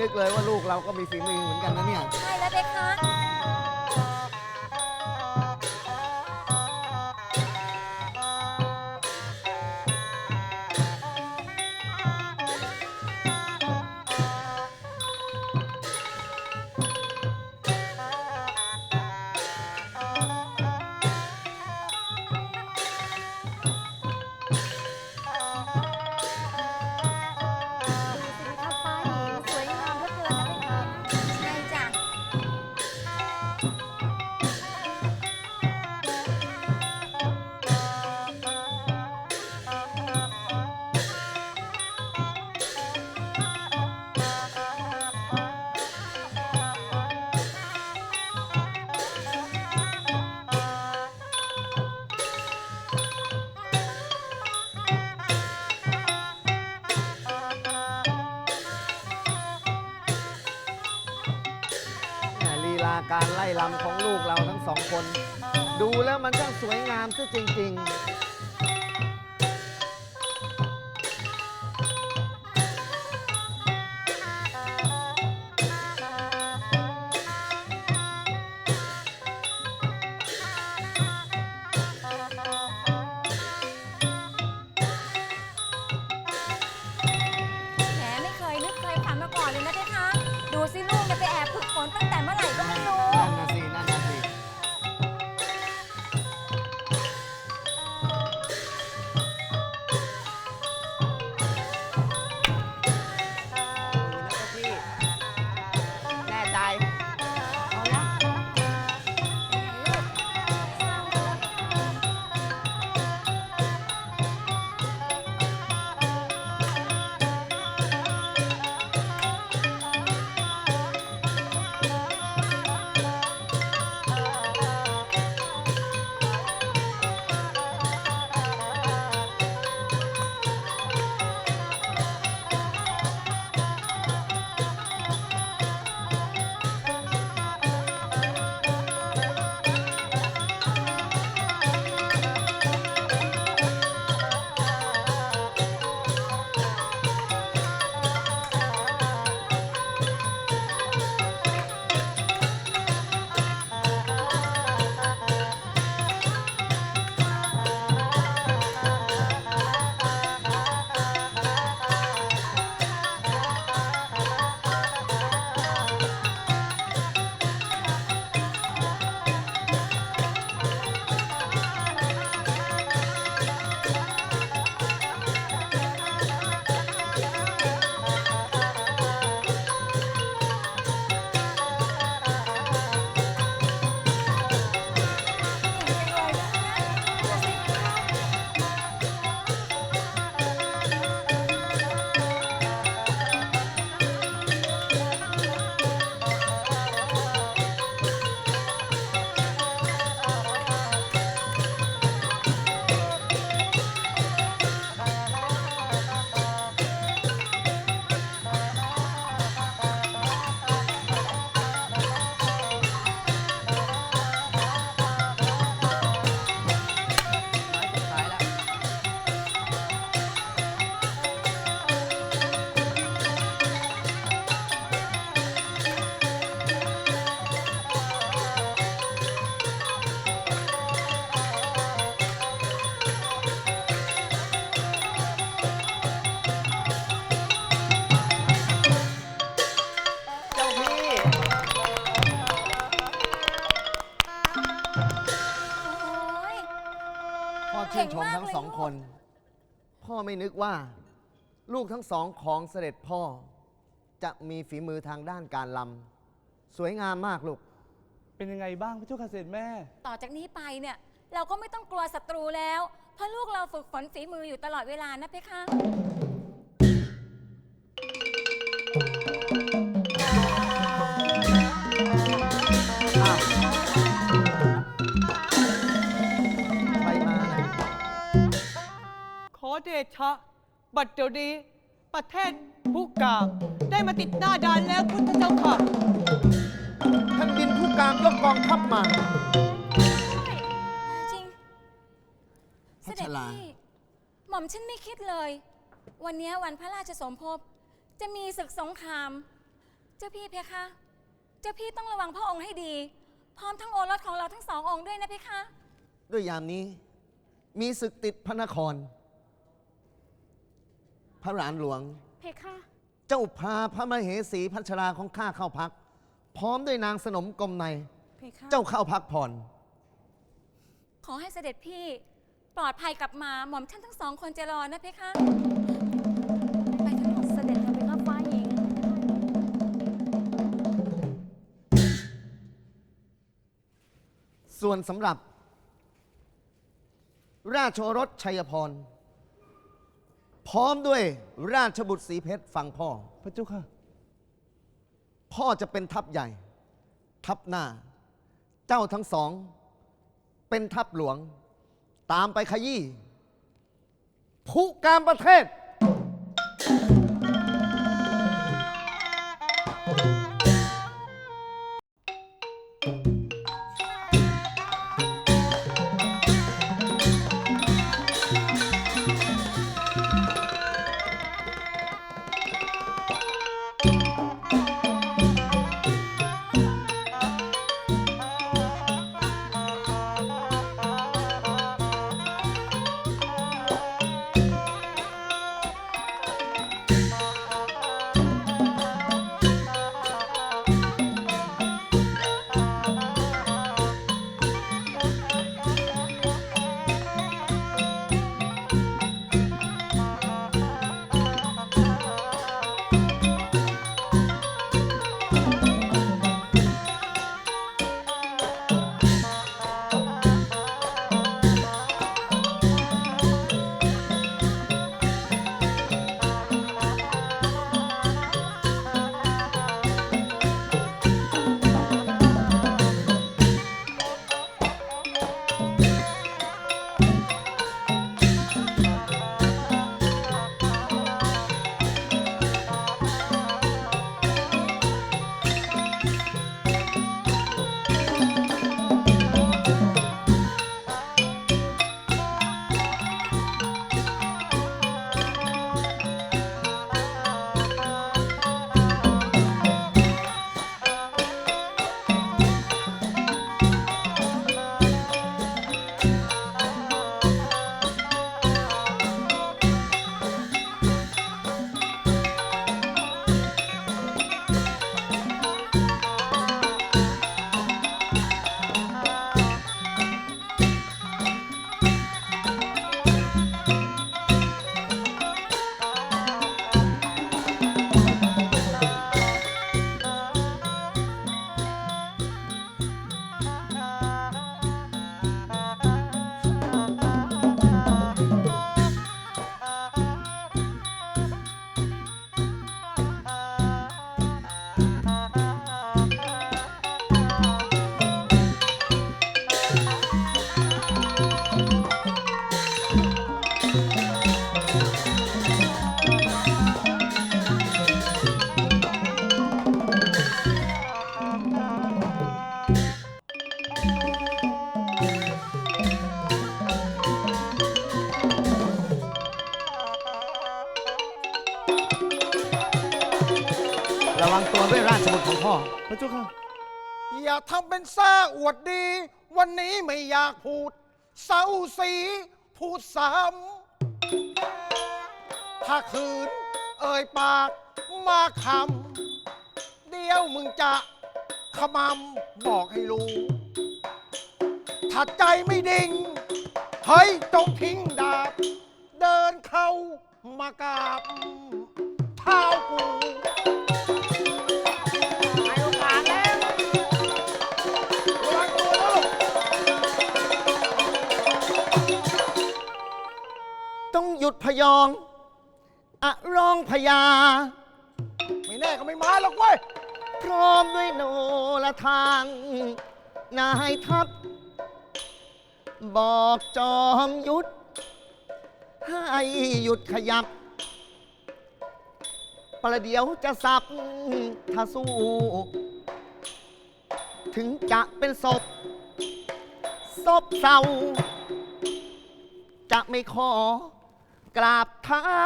นึกเลยว่าลูกเราก็มีฝีมือเหมือนกันนะเนี่ย ใช่แล้วเพคะ การไล่ลำของลูกเราทั้งสองคน ดูแล้วมันช่างสวยงามซะจริง ไม่นึกว่า ลูกทั้งสองของเสด็จพ่อ จะมีฝีมือทางด้านการลำสวยงามมากลูก เป็นยังไงบ้างพระเจ้าค่ะเสด็จแม่ ต่อจากนี้ไปเนี่ย เราก็ไม่ต้องกลัวศัตรูแล้ว เพราะลูกเราฝึกฝนฝีมืออยู่ตลอดเวลานะเพคะ ชะ บัดเดี๋ยวนี้ ประเทศผู้กามได้มาติดหน้าด่านแล้วพุทธเจ้าค่ะท่านบินผู้การยกกองทัพมา จริงพระเสด็จชลาพี่ หม่อมฉันไม่คิดเลย วันเนี้ยวันพระราชสมภพ จะมีศึกสงคราม เจ้าพี่เพคะ เจ้าพี่ต้องระวังพระองค์ให้ดี พร้อมทั้งโอรสของเราทั้งสององค์ด้วยนะเพคะ ด้วยยามนี้ มีศึกติดพระนครพ ระหลานหลวง เพคะ เจ้าพาพระมเหสีพัชราของข้าเข้าพัก พร้อมด้วยนางสนมกรมใน เพคะเจ้าเข้าพักผ่อน ขอให้เสด็จพี่ ปลอดภัยกลับมาหม่อมท่านทั้งสองคนจะรอนะเพคะ ไปเถอะลูกเสด็จเถอะเพคะฟ้าหญิง ส่วนสำหรับ ราชโอรสชัยพร พร้อมด้วยราชบุตรสีเพชรฟังพ่อ พระเจ้าค่ะ พ่อจะเป็นทัพใหญ่ ทัพหน้า เจ้าทั้งสอง เป็นทัพหลวง ตามไปขยี้ผู้การประเทศ เป็นซ่าอวดดี วันนี้ไม่อยากพูด เศร้าสีพูดซ้ำถ้าคืน เอ่ยปากมาคำเดี๋ยวมึงจะขมำบอกให้รู้ ถ้าใจไม่ดิ่ง เฮ้ยจงทิ้งดาบ เดินเข้ามากราบเท้ากู ยุดพยองอะรองพยา ไม่แน่ก็ไม่มาหรอกเว้ย พร้อมด้วยโนละทาง นายทัพ บอกจอมยุทธให้หยุดขยับ ประเดี๋ยวจะสับถ้าสู้ ถึงจะเป็นศพศพเศร้า จะไม่ขอ กราบเท้า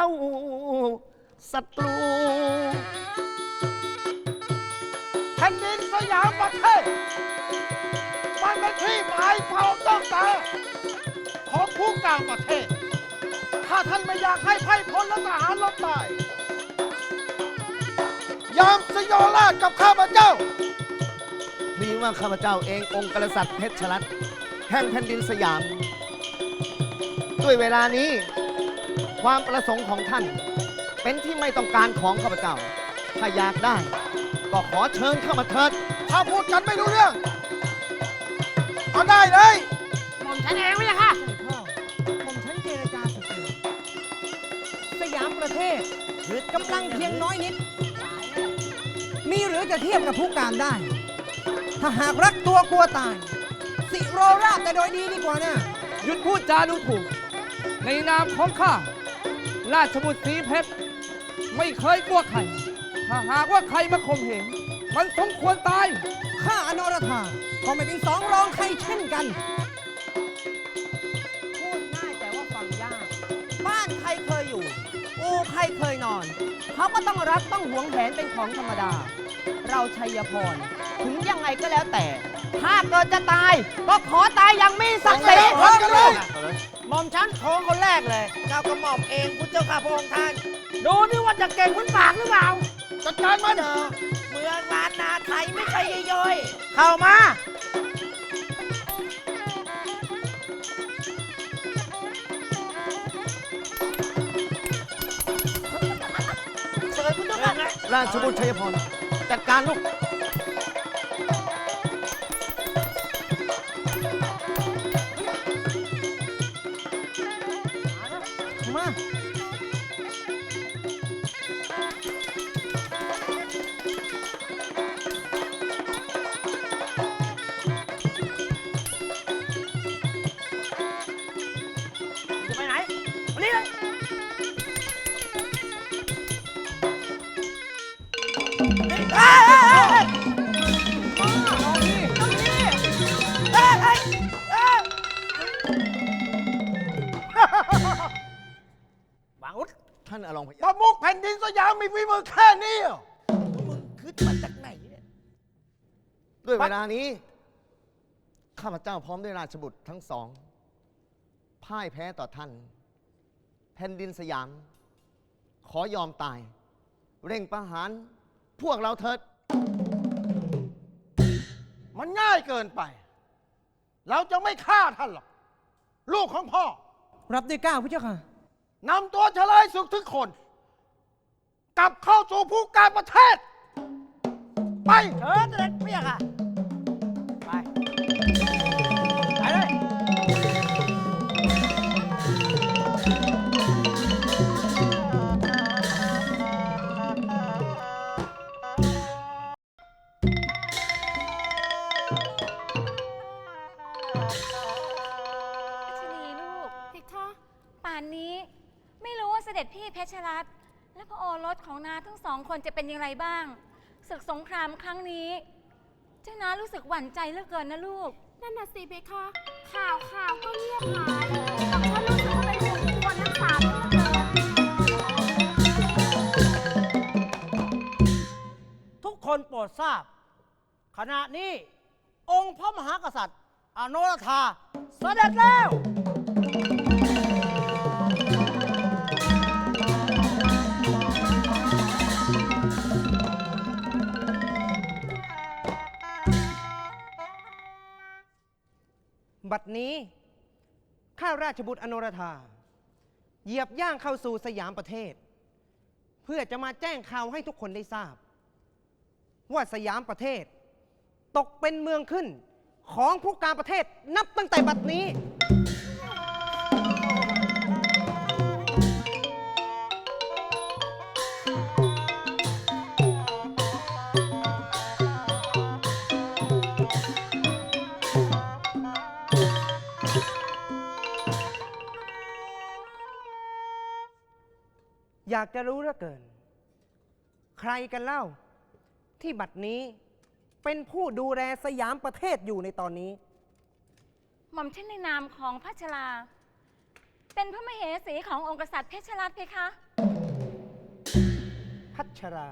ศัตรู แผ่นดินสยามประเทศ มันเป็นที่หมายความต้องการของผู้กลางประเทศ ถ้าท่านไม่อยากให้ไพ่พลและทหารลบตายยามสยอราชกับข้าพเจ้าพลีว่าข้าพเจ้าเององค์กษัตริย์เพชรชรัตแห่งแผ่นดินสยาม ด้วยเวลานี้ ความประสงค์ของท่าน เป็นที่ไม่ต้องการของข้าพเจ้า ถ้าอยากได้ ก็ขอเชิญเข้ามาเถิด ถ้าพูดกันไม่รู้เรื่องเอาได้เลย หม่อมฉันเองไม่ใช่ค่ะ พ่อผมฉันเจรจาสักทีสยามประเทศกำลังเพียงน้อยนิด มีหรือจะเทียบกับผู้การได้ ถ้าหากรักตัวกลัวตาย สิโรราบแต่โดยดีดีกว่านะ หยุดพูดจาดูถูก ในนามของข้า ราชบุตรสีเพชรไม่เคยกลัวใคร ถ้าหากว่าใครมาข่มเหงมันสมควรตาย ข้าอนรธาก็ไม่เป็นสองรองใครเช่นกัน รเคยนอน เขาก็ต้องรักต้องหวงแหนเป็นของธรรมดา เราชัยพร ถึงยังไงก็แล้วแต่ ถ้าเกิดจะตาย ก็ขอตายอย่างมีศักดิ์ศรีพร้อมกันเลยหม่อมฉันขอคนแรกเลยเจ้ากระหม่อมเองพุทธเจ้าข้าพระองค์ท่าน ดูนี่ว่าจะเก่งเหมือนปากหรือเปล่า จัดการมันเจอเมืองล้านนาไทยไม่ใช่ย่อยๆเข้ามา ราชบุตรชัยพรจัดการลูก ดินสยามมีฝีมือแค่นี้เหรอมึงคือมาจากไหนเนี่ยด้วยเวลานี้ ข้าพเจ้าพร้อมด้วยราชบุตรทั้งสอง พ่ายแพ้ต่อท่าน แผ่นดินสยาม ขอยอมตาย เร่งประหาร พวกเราเถิด มันง่ายเกินไป เราจะไม่ฆ่าท่านหรอก ลูกของพ่อ รับด้วยเกล้าวพระเจ้าค่ะ นำตัวเฉลยศึกทุกคนก ลับเข้าสู่ผู้การประเทศ ไปเชิญเสด็จเมียค่ะ ไป ไปเลย ชนีลูกเพคะป่านนี้ ไม่รู้ว่าเสด็จพี่เพชรรัตน์ และพระโอรสของนาทั้งสองคนจะเป็นอย่างไรบ้าง ศึกสงครามครั้งนี้ เจ้านารู้สึกหวั่นใจเหลือเกินนะลูก นั่นน่ะสิเพคะ ข่าวข่าวก็เงียบหายแต่ฉันรู้สึกว่าเป็นห่วงทุกคนทั้งสามเหลือเกิน ทุกคนโปรดทราบ ขณะนี้ องค์พระมหากษัตริย์ อโนรธาเสด็จแล้ว บัดนี้ ข้าราชบุตรอนรธา เหยียบย่างเข้าสู่สยามประเทศ เพื่อจะมาแจ้งข่าวให้ทุกคนได้ทราบ ว่าสยามประเทศ ตกเป็นเมืองขึ้นของผู้การประเทศนับตั้งแต่บัดนี้ อยากจะรู้เหลือเกิน ใครกันเล่า ที่บัดนี้เป็นผู้ดูแลสยามประเทศอยู่ในตอนนี้ หม่อมฉันในนามของพระชราเป็นพระมเหสีขององค์กษัตริย์เพชรรัตน์เพคะ พัชรา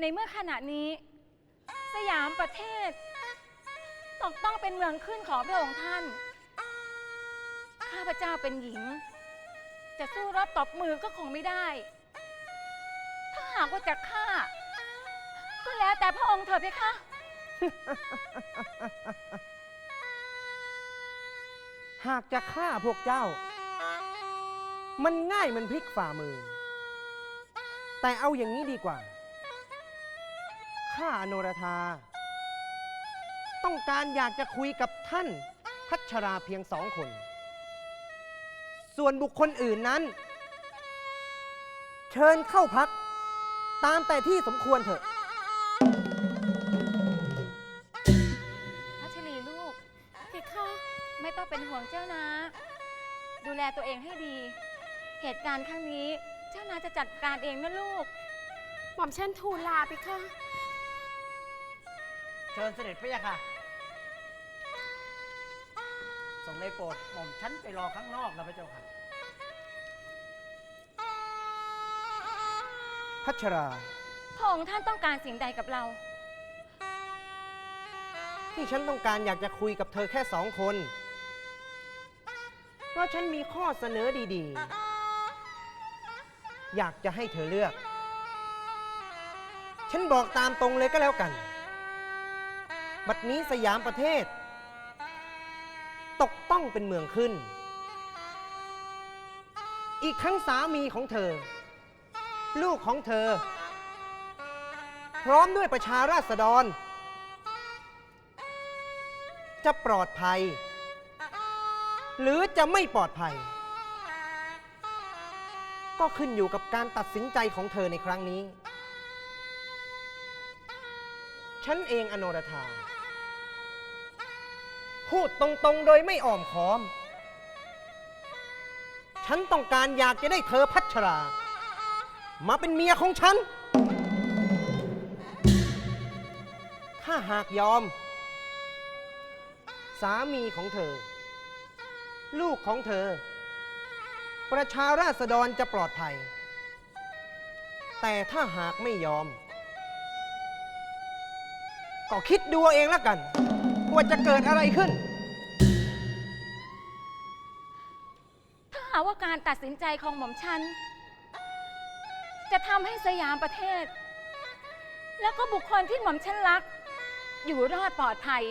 ในเมื่อขณะนี้เสสยามประเทศต้องต้องเป็นเมืองขึ้นของพระองค์ท่าน ข้าพเจ้าเป็นหญิง จะสู้รบตบมือก็คงไม่ได้ ถ้าหากว่าจะฆ่า ก็แล้วแต่พระองค์เถอะเพคะ หากจะฆ่าพวกเจ้า มันง่ายมันพลิกฝ่ามือ แต่เอาอย่างนี้ดีกว่าข้าอโนรธา ต้องการอยากจะคุยกับท่านพัชราเพียงสองคน ส่วนบุคคลอื่นนั้น เชิญเข้าพัก ตามแต่ที่สมควรเถอะ พัชรีลูกเพคะไม่ต้องเป็นห่วงเจ้านะ ดูแลตัวเองให้ดี เหตุการณ์ครั้งนี้ เจ้านาจะจัดการเองนะลูก หม่อมฉันทูลลาเพคะ เชิญเสด็จพระยาค่ะ ส่งในโปรดหม่อมฉันไปรอข้างนอกนะพระเจ้าค่ะ พัชรา พระองค์ท่านต้องการสิ่งใดกับเรา ที่ฉันต้องการอยากจะคุยกับเธอแค่สองคน เพราะฉันมีข้อเสนอดีๆ อยากจะให้เธอเลือก ฉันบอกตามตรงเลยก็แล้วกัน บัดนี้สยามประเทศ ต้องเป็นเมืองขึ้น อีกทั้งสามีของเธอ ลูกของเธอ พร้อมด้วยประชาราษฎร จะปลอดภัย หรือจะไม่ปลอดภัย ก็ขึ้นอยู่กับการตัดสินใจของเธอในครั้งนี้ ฉันเองอโนรธา พูดตรงๆ โดยไม่อ้อมค้อม ฉันต้องการอยากจะได้เธอพัชรา มาเป็นเมียของฉัน ถ้าหากยอม สามีของเธอ ลูกของเธอ ประชาราษฎรจะปลอดภัย แต่ถ้าหากไม่ยอม ก็คิดดูเองแล้วกัน ว่าจะเกิดอะไรขึ้น ถ้าหากว่าการตัดสินใจของหม่อมฉัน จะทำให้สยามประเทศ แล้วก็บุคคลที่หม่อมฉันรัก อยู่รอดปลอดภัย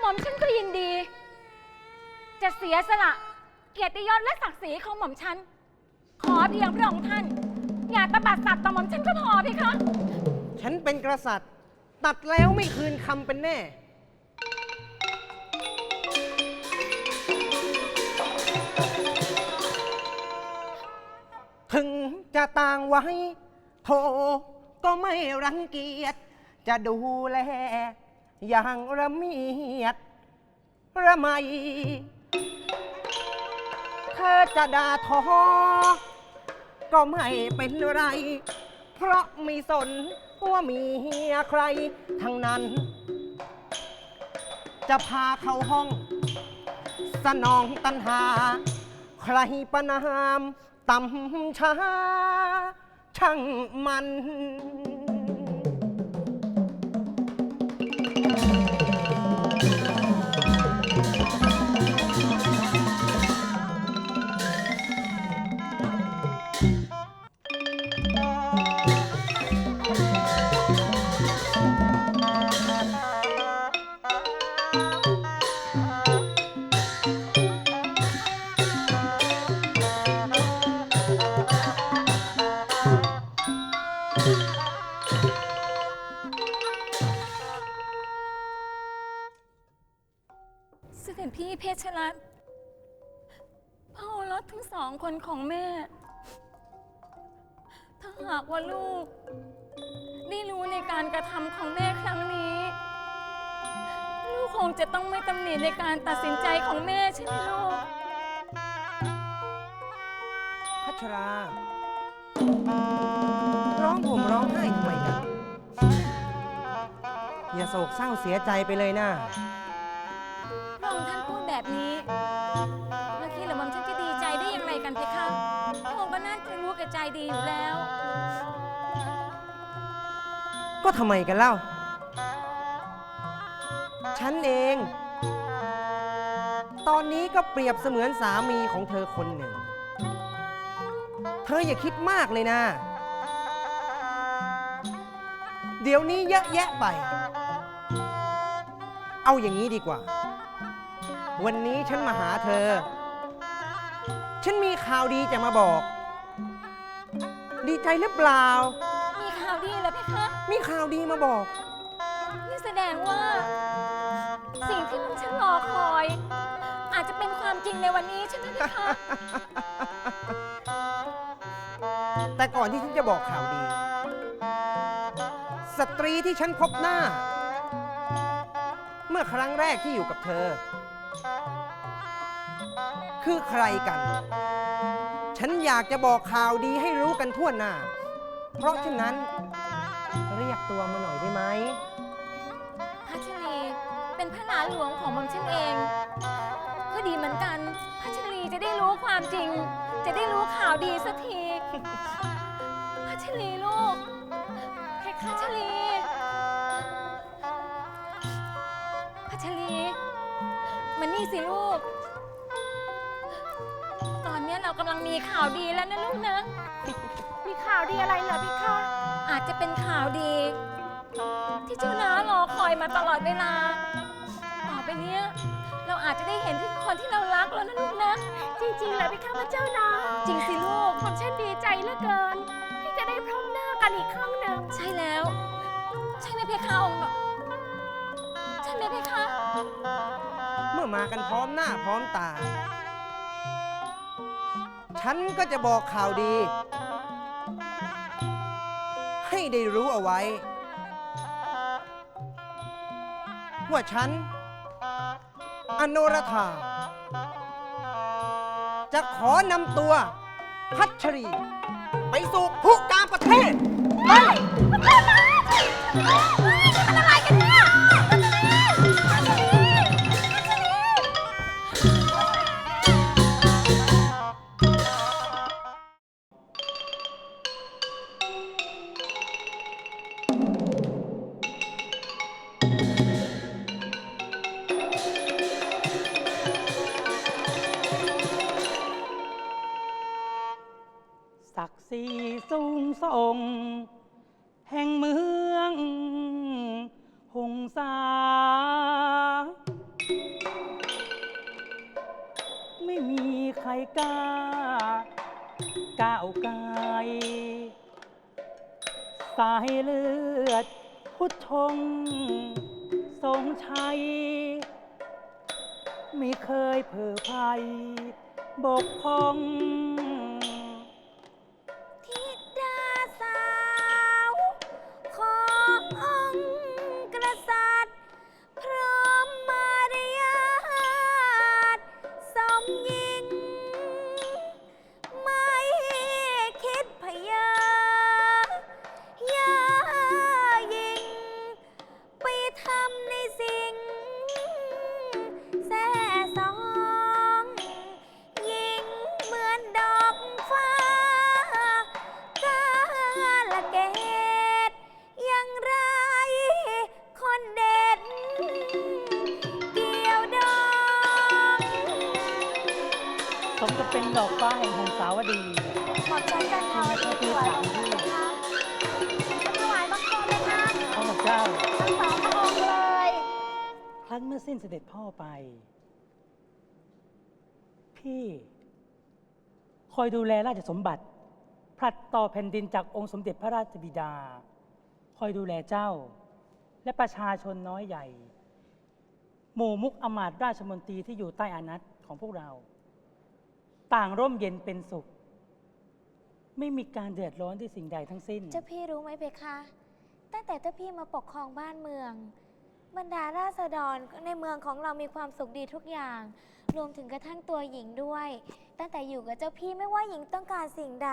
หม่อมฉันก็ยินดี จะเสียสละ เกียรติยศและศักดิ์ศรีของหม่อมฉัน ขอเพียงพระองค์ท่าน อย่าตบัดสัตว์ต่อหม่อมฉันก็พอพี่คะ ฉันเป็นกษัตริย์ ตัดแล้วไม่คืนคำเป็นแน่ ถึงจะต่างไว้โทก็ไม่รังเกียจ จะดูแล อย่างระเมียด ระไมเธอจะด่าทอ ก็ไม่เป็นไร เพราะไม่สนว่ามีเฮียใครทั้งนั้น จะพาเข้าห้อง สนองตันหา ใครประนาม ต่ำช้าช่างมัน ชรา ร้องผมร้องไห้ทำไมกันอย่าโศกเศร้าเสียใจไปเลยนะพระองค์ท่านพูดแบบนี้แล้วคิดหรือมัมฉันจะดีใจได้อย่างไรกันเพคะพระองค์ก็น่าจะรู้แก่ใจดีอยู่แล้ว ก็ทำไมกันเล่า ฉันเอง ตอนนี้ก็เปรียบเสมือนสามีของเธอคนหนึ่งเธออย่าคิดมากเลยนะ เดี๋ยวนี้เยอะแยะไป เอาอย่างนี้ดีกว่า วันนี้ฉันมาหาเธอ ฉันมีข่าวดีจะมาบอก ดีใจหรือเปล่า มีข่าวดีเหรอเพคะ มีข่าวดีมาบอก นี่แสดงว่า สิ่งที่มันฉันรอคอย อาจจะเป็นความจริงในวันนี้ใช่ไหมเพคะ แต่ก่อนที่ฉันจะบอกข่าวดี สตรีที่ฉันพบหน้า เมื่อครั้งแรกที่อยู่กับเธอ คือใครกัน ฉันอยากจะบอกข่าวดีให้รู้กันทั่วหน้า เพราะฉะนั้นเรียกตัวมาหน่อยได้ไหมพัชรีเป็นพระหลานหลวงของหม่อมฉันเอง ก็ดีเหมือนกันพัชรีจะได้รู้ความจริง จะได้รู้ข่าวดีสักทีพัชรีลูกเพคะพัชรีพัชรีมานี่สิลูก ตอนเนี้ยเรากำลังมีข่าวดีแล้วนะลูกนะ มีข่าวดีอะไรเหรอพี่คะ อาจจะเป็นข่าวดี ที่เจ้าน้ารอคอยมาตลอดเวลา ต่อไปเนี้ยเรา อาจจะได้เห็นคนที่เรารักแล้วนะลูกนะจริงๆเหรอพี่คะพระเจ้านะจริงสิลูกผมฉันดีใจเหลือเกิน ที่จะได้พบหน้ากันอีกครั้งหนึ่งใช่แล้ว ใช่ไหมเพคะองค์แบบใช่ไหมเพคะเมื่อมากันพร้อมหน้าพร้อมตา ฉันก็จะบอกข่าวดี ให้ได้รู้เอาไว้ ว่าฉัน อโนรธา จะขอนำตัวพัชรี ไปสู่ผู้การประเทศ ไป สูงแห่งเมืองหงสา ไม่มีใครกล้าก้าวไกลสายเลือด พุทธงทรงชัย ไม่เคยเผลอภัยบกพร่อง พี่คอยดูแลราชสมบัติผลัดต่อแผ่นดินจากองค์สมเด็จพระราชบิดา คอยดูแลเจ้า และประชาชนน้อยใหญ่ หมู่มุกอมาตราชมนตรีที่อยู่ใต้อานัตของพวกเรา ต่างร่มเย็นเป็นสุข ไม่มีการเดือดร้อนที่สิ่งใดทั้งสิ้น เจ้าพี่รู้ไหมเพคะ ตั้งแต่เจ้าพี่มาปกครองบ้านเมือง บรรดาราษฎรในเมืองของเรามีความสุขดีทุกอย่าง รวมถึงกระทั่งตัวหญิงด้วย ตั้งแต่อยู่กับเจ้าพี่ไม่ว่าหญิงต้องการสิ่งใด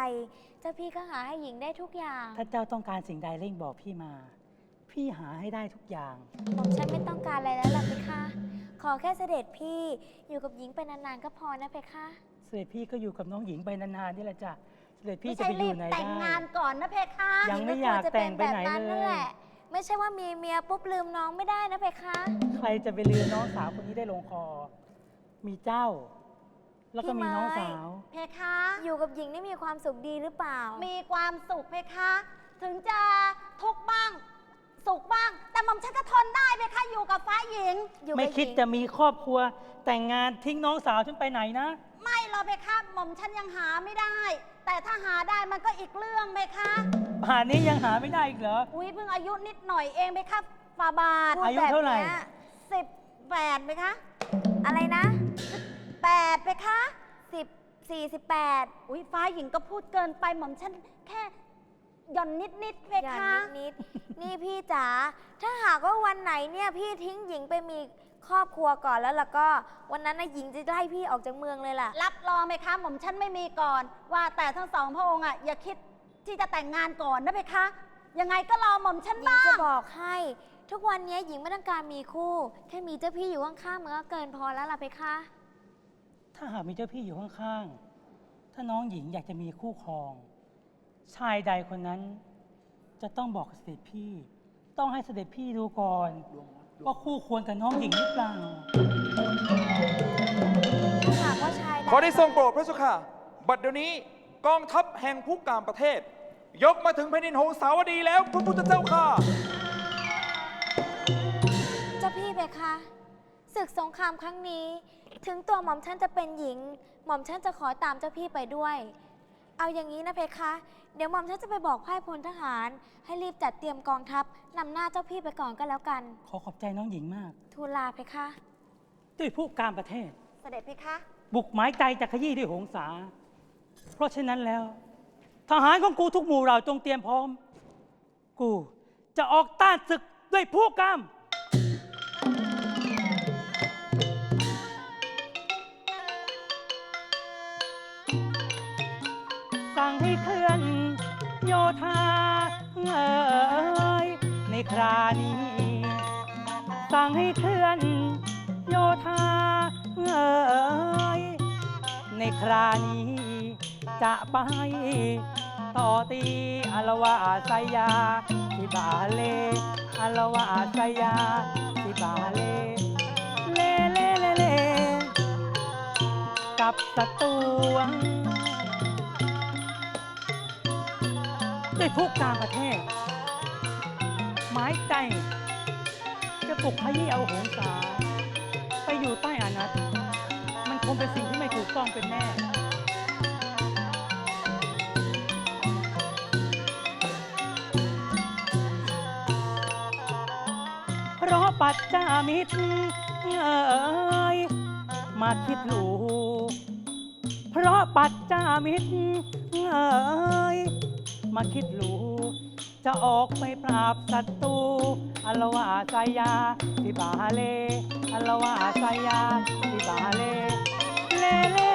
เจ้าพี่ก็หาให้หญิงได้ทุกอย่างถ้าเจ้าต้องการสิ่งใดเร่งบอกพี่มา พี่หาให้ได้ทุกอย่าง ผมฉันไม่ต้องการอะไรแล้วล่ะเพคะ ขอแค่เสด็จพี่อยู่กับหญิงไปนานๆก็พอนะเพคะเสด็จพี่ก็อยู่กับน้องหญิงไปนานๆนี่แหละจ้ะเสด็จพี่ไม่จะใช่ไปอรียู่บไหนแต่งได้ งานก่อนนะเพคะยังไม่หอยากลัวจะแต่งไปไหนแบบเลยแหะ ไม่ไม่ใช่ว่ามีเมียปุ๊บลืมน้องไม่ได้นะเพคะใครจะไปลืมน้องสาวคนนี้ได้ลงคอ มีเจ้า แล้วก็มีน้องสาว เพคะ อยู่กับหญิงนี่มีความสุขดีหรือเปล่า มีความสุขเพคะ ถึงจะทุกข์บ้าง สุขบ้าง แต่หม่อมฉันก็ทนได้เพคะ อยู่กับฟ้าหญิง อยู่ไม่กับคิดหญิงจะมีครอบครัวแต่งงานทิ้งน้องสาวฉันไปไหนนะ ไม่หรอกเพคะ หม่อมฉันยังหาไม่ได้ แต่ถ้าหาได้มันก็อีกเรื่องเพคะ ป่านนี้ยังหาไม่ได้อีกเหรอ อุ้ยเพิ่งอายุนิดหน่อยเองเพคะฟาบาทพูดอายุเท่าไหร่แบบนี้ยสิบแปดเพคะ อะไรนะแปดเพคะสิบสี่สิบแปดอุ้ยฟ้าหญิงก็พูดเกินไปหม่อมฉันแค่หย่อนนิดนิดๆเพอย่าคะ นิดๆนี่พี่จ๋า ถ้าหากว่าวันไหนเนี่ยพี่ทิ้งหญิงไปมี ครอบครัวก่อนแล้วล่ะก็ วันนั้นนะหญิงจะไล่พี่ออกจากเมืองเลยล่ะ รับรองไหมคะหม่อมฉันไม่มีก่อน ว่าแต่ทั้งสองพระองค์อะอย่าคิดที่จะแต่งงานก่อนนะเพคะ ยังไงก็รอหม่อมฉันหญิงบ้าจะงบอกให้ ทุกวันนี้หญิงไม่ต้องการมีคู่ แค่มีเจ้าพี่อยู่ข้างๆมันก็เกินพอแล้วล่ะเพคะ ถ้าหากมีเจ้าพี่อยู่ข้างๆ ถ้าน้องหญิงอยากจะมีคู่ครอง ชายใดคนนั้น จะต้องบอกกับเสด็จพี่ ต้องให้เสด็จพี่ดูก่อน ว่าคู่ควรกับน้องหญิงหรือเปล่าถ้าหากว่าชายใดขอได้ทรงโปรดพระเจ้าค่ะ บัดเดี๋ยวนี้กองทัพแห่งผู้กามประเทศ ยกมาถึงแผ่นดินหงสาวดีแล้วพระพุทธเจ้าค่ะ เจ้าพี่เพคะศึกสงครามครั้งนี้ ถึงตัวหม่อมฉันจะเป็นหญิง หม่อมฉันจะขอตามเจ้าพี่ไปด้วย เอาอย่างนี้นะเพคะ เดี๋ยวหม่อมฉันจะไปบอกพ่ายพลทหาร ให้รีบจัดเตรียมกองทัพนำหน้าเจ้าพี่ไปก่อนก็แล้วกัน ขอขอบใจน้องหญิงมาก ทูลลาเพคะ ด้วยผู้การประเทศ เสด็จเพคะบุกหมายใจจะขยี้ด้วยหงสา เพราะฉะนั้นแล้ว ทหารของกูทุกหมู่เราจงเตรียมพร้อม กูจะออกต้านศึกด้วยผู้กาม เอ่ยในครานี้ สั่งให้เคลื่อนโยธาเอ่ยในครานี้ จะไปต่อตีอารวาสยาที่บาเลอารวาสยาที่บาเลเลเลเลเลกับศัตรูด้ วยผู้การประเทศ หมายใจ จะปลุกขยี้เอาหงสา ไปอยู่ใต้อานัตมันคงเป็นสิ่งที่ไม่ถูกต้องเป็นแน่เพราะปัจจามิตรเอ่ยมาคิดหลูเพราะปัจจามิตรเอ่ย มาคิดหลูจะออกไปปราบศัตรูอัลวาสายาที่บาเลอัลวาสายาที่บาเลเลเล